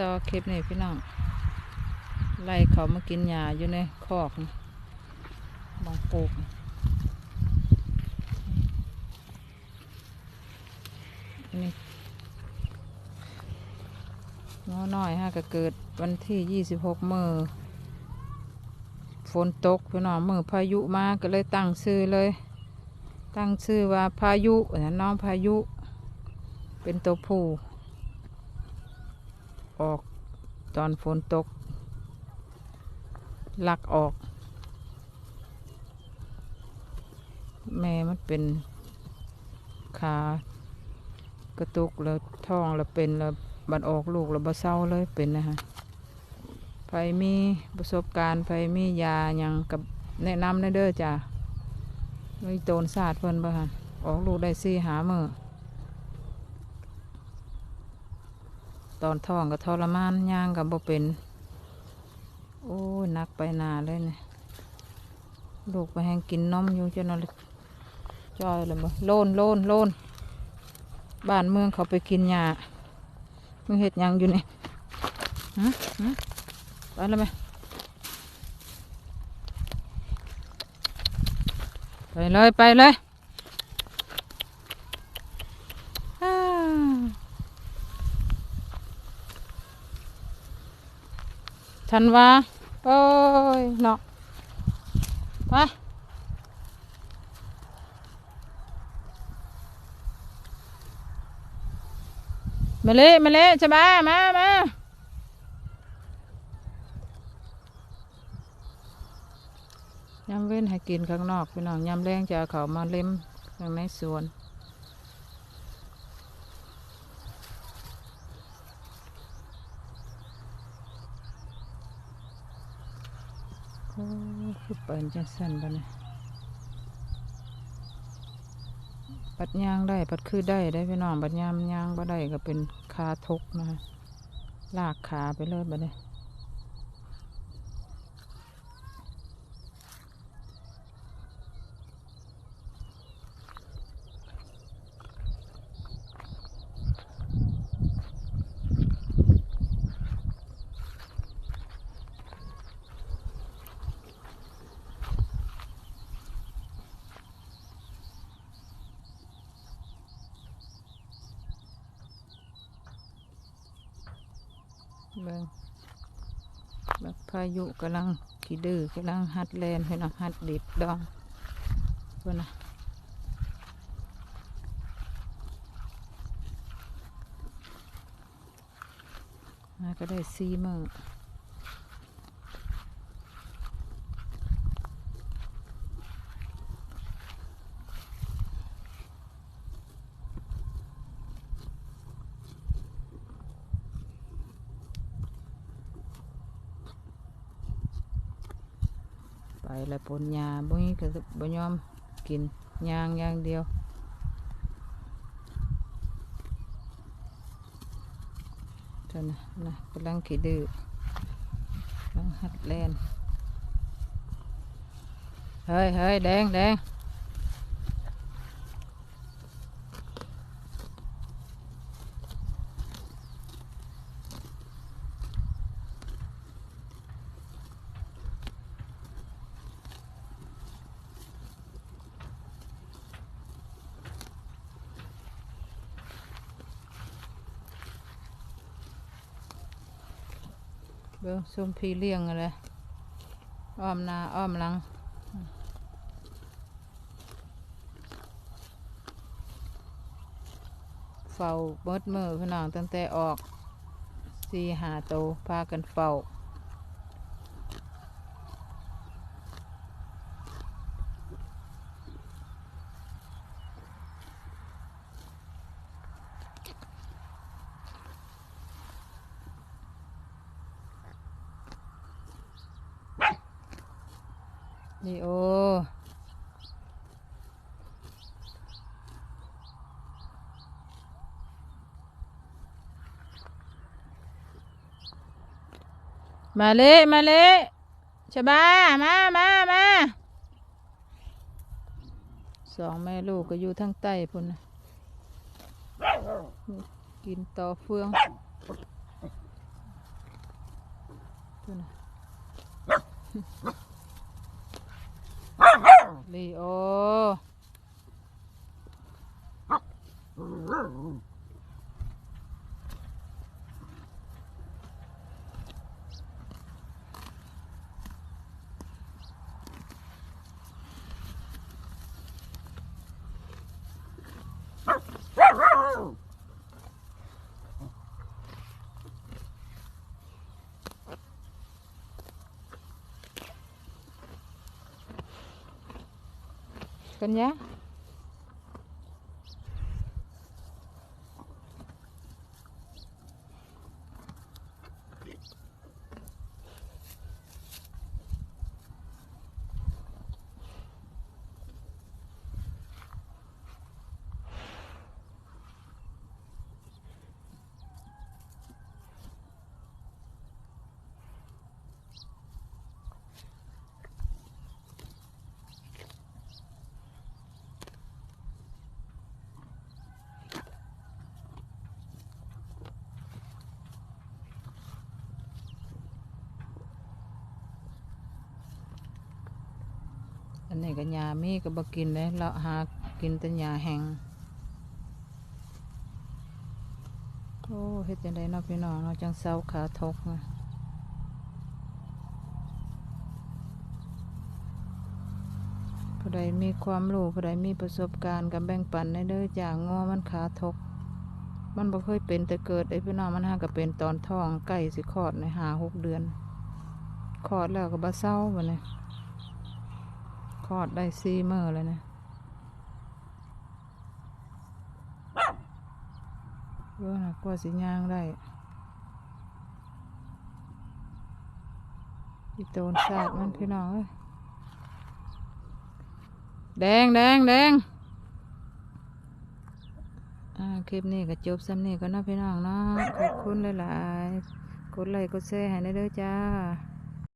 ต่อคลิปนี้พี่น้องไล่เขามากินหญ้าอยู่ในคอกมองปลูกนี่น้อน้อยฮะก็เกิดวันที่ยี่สิบหกมือฝนตกพี่น้องมือพายุมาก็เลยตั้งชื่อเลย ตั้งชื่อว่าพายุน้องพายุ เป็นตัวผู้ ออกตอนฝนตก ลักออก แม่มันเป็นขากระตุกแล้วท้องแล้วเป็นแล้วบัดออกลูกแล้วบ่เศร้าเลยเป็นนะฮะไผมีประสบการณ์ไผมียาอย่างกับแนะนำในเด้อจ้ะมีโตนศาสตร์เพิ่นบ่ฮะออกลูกได้สี่หาเมื่อ ตอนท้องก็ทรมานย่างกับบ่เป็น โอ้ยนักไปนาเลยเนี่ยลูกไปแหงกินนมอยู่จนนอนจอยเลยบ่โลนโลนโลนบ้านเมืองเขาไปกินหญ้ามึงเห็ดยังอยู่นี่ฮะฮะไปแล้วไหมไปเลย ไปเลย ฉันว่าโอ้ยเนาะไปมาเละมาเละใช่ไหมมามาย้ำเว้นให้กินข้างนอกพี่น้องย้ำแรงจะเอาเขามาเล็มข้างในสวน โอ้คือเปิดจังสันบะเนี่ยปัดยางได้ปัดคือได้ได้พี่น้องปัดยามยางบ่ได้ก็เป็นคาทกนะคะลากขาไปเลยบะเนี่ย เบิ่งแบบพายุกำลังขี่ดื้อกำลังหัดแลนพี่น้องหัดดิบดองเพื่อนนะก็ได้ซีมือไและปนยาบ่มีก็บ่ยอมกินยางอย่างเดียวเท่านะนะกำลังขี้ดื้อกำลังหัดแล่นเฮ้ยเฮ้ยแดงแดง เบิ่งส้มพีเลี้ยงอะไรอ้อมนาอ้อมหลังเฝ้าเบิดมือพี่น้องตั้งแต่ออกสี่หาโตพากันเฝ้า นี่โอ มาเละมาเละชบามามามาสองแม่ลูกก็อยู่ทั้งใต้พุ่นนะกินต่อเฟืองตัวน่ะ ลีโอกั นยะอันนี้ก็ยามีก็บ่กินเลยเราหากินแต่ยาแห้งโอ้เฮ็ดจังไดเนาะพี่น้องเนาะจังเซาขาทกนะผู้ใดมีความรู้ผู้ใดมีประสบการณ์กับแบ่งปันในเด้อจ้างอมันขาทก มันบ่เคยเป็นแต่เกิดไอ้พี่น้องมันหาก็เป็นตอนท้องใกล้สิคลอดในหาหกเดือนคลอดแล้วก็บ่เศร้าบัดนี้ คลอดได้สี่มื้อเลยนะ เออนะกว่าสิย่างได้อีโตนชาติมันพี่น้องเอ้ยแดงแดงแดงอ่าคลิปนี้ก็จบซ้ำนี้ก็นาะพี่น้องเนาะขอบคุณหลาย ๆ กดไลค์กดแชร์ให้ได้เด้อจ้า